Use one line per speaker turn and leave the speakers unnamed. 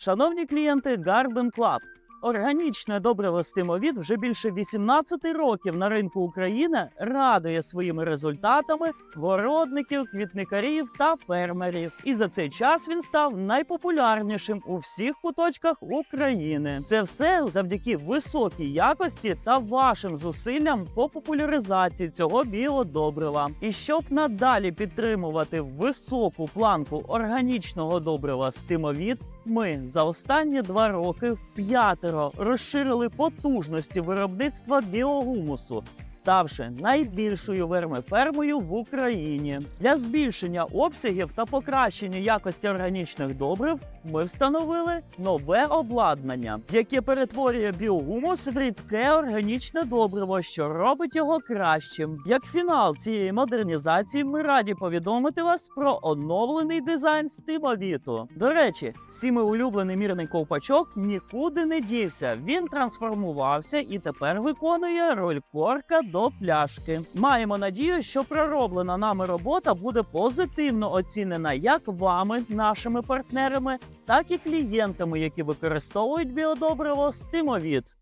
Шановні клієнти Garden Club, органічне добриво стимовід вже більше 18 років на ринку України радує своїми результатами городників, квітникарів та фермерів. І за цей час він став найпопулярнішим у всіх куточках України. Це все завдяки високій якості та вашим зусиллям по популяризації цього біодобрива. І щоб надалі підтримувати високу планку органічного добрива стимовід, ми за останні два роки п'ятеро розширили потужності виробництва біогумусу. Ставши найбільшою вермифермою в Україні для збільшення обсягів та покращення якості органічних добрив, ми встановили нове обладнання, яке перетворює біогумус в рідке органічне добриво, що робить його кращим. Як фінал цієї модернізації, ми раді повідомити вас про оновлений дизайн стимовіту. До речі, всіми улюблений мірний ковпачок нікуди не дівся. Він трансформувався і тепер виконує роль корка до пляшки. Маємо надію, що пророблена нами робота буде позитивно оцінена як вами, нашими партнерами, так і клієнтами, які використовують біодобриво стимовіт.